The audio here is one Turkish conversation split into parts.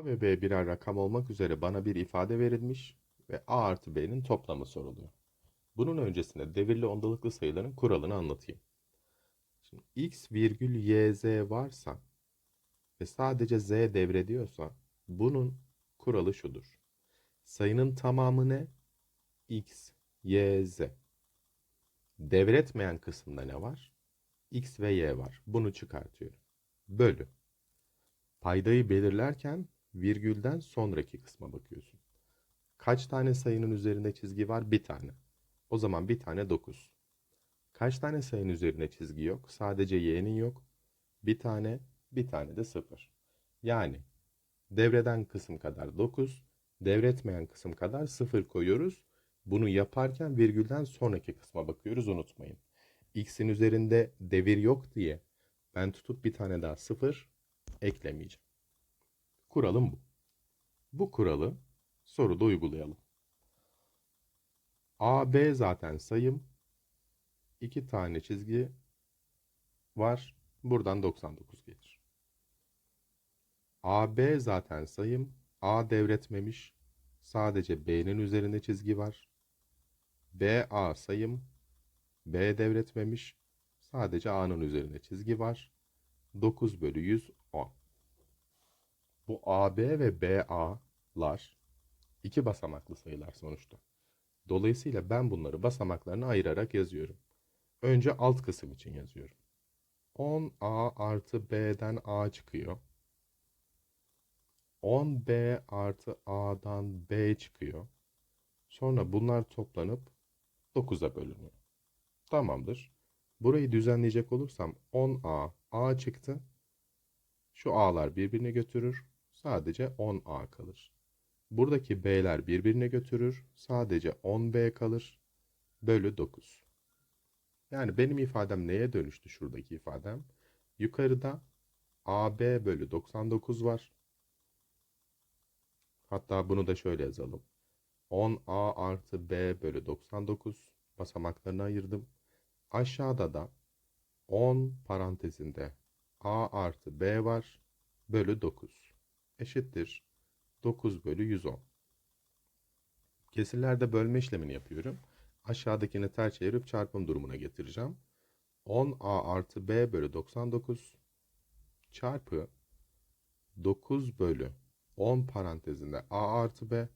A ve B birer rakam olmak üzere bana bir ifade verilmiş ve A artı B'nin toplamı soruluyor. Bunun öncesinde devirli ondalıklı sayıların kuralını anlatayım. Şimdi x virgül y z varsa ve sadece z devrediyorsa bunun kuralı şudur. Sayının tamamı ne? x, y, z. Devretmeyen kısımda ne var? x ve y var. Bunu çıkartıyorum. Bölü. Paydayı belirlerken virgülden sonraki kısma bakıyorsun. Kaç tane sayının üzerinde çizgi var? Bir tane. O zaman bir tane 9. Kaç tane sayının üzerinde çizgi yok? Sadece y'nin yok. Bir tane, bir tane de 0. Yani devreden kısım kadar 9, devretmeyen kısım kadar 0 koyuyoruz. Bunu yaparken virgülden sonraki kısma bakıyoruz unutmayın. X'in üzerinde devir yok diye ben tutup bir tane daha 0 eklemeyeceğim. Kuralım bu. Bu kuralı soruda uygulayalım. AB zaten sayım. İki tane çizgi var. Buradan 99 gelir. AB zaten sayım. A devretmemiş. Sadece B'nin üzerinde çizgi var. BA sayım. B devretmemiş. Sadece A'nın üzerinde çizgi var. 9 bölü 100 10. Bu AB ve BA'lar iki basamaklı sayılar sonuçta. Dolayısıyla ben bunları basamaklarına ayırarak yazıyorum. Önce alt kısım için yazıyorum. 10A artı B'den A çıkıyor. 10B artı A'dan B çıkıyor. Sonra bunlar toplanıp 9'a bölünüyor. Tamamdır. Burayı düzenleyecek olursam 10A A çıktı. Şu A'lar birbirine götürür. Sadece 10A kalır. Buradaki B'ler birbirine götürür. Sadece 10B kalır. Bölü 9. Yani benim ifadem neye dönüştü şuradaki ifadem? Yukarıda AB bölü 99 var. Hatta bunu da şöyle yazalım. 10A artı B bölü 99 basamaklarını ayırdım. Aşağıda da 10 parantezinde A artı B var. Bölü 9. Eşittir. 9 bölü 110. Kesirlerde bölme işlemini yapıyorum. Aşağıdakini ters çevirip çarpım durumuna getireceğim. 10A artı B bölü 99 çarpı 9 bölü 10 parantezinde A artı B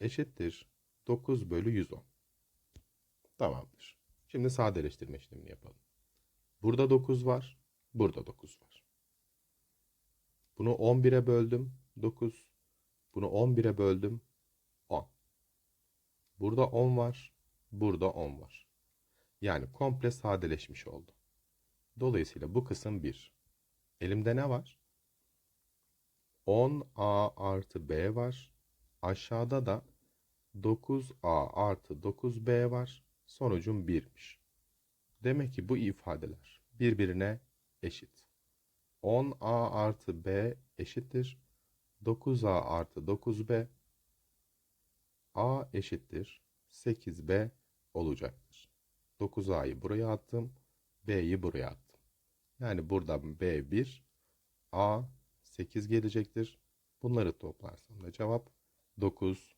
eşittir 9 bölü 110. Tamamdır. Şimdi sadeleştirme işlemini yapalım. Burada 9 var. Burada 9 var. Bunu 11'e böldüm. 9. Bunu 11'e böldüm. 10. Burada 10 var. Burada 10 var. Yani komple sadeleşmiş oldu. Dolayısıyla bu kısım 1. Elimde ne var? 10a artı b var. Aşağıda da 9a artı 9b var. Sonucum 1'miş. Demek ki bu ifadeler birbirine eşit. 10a artı b eşittir. 9a artı 9b a eşittir. 8b olacaktır. 9a'yı buraya attım. b'yi buraya attım. Yani buradan b 1 a 8 gelecektir. Bunları toplarsam da cevap 9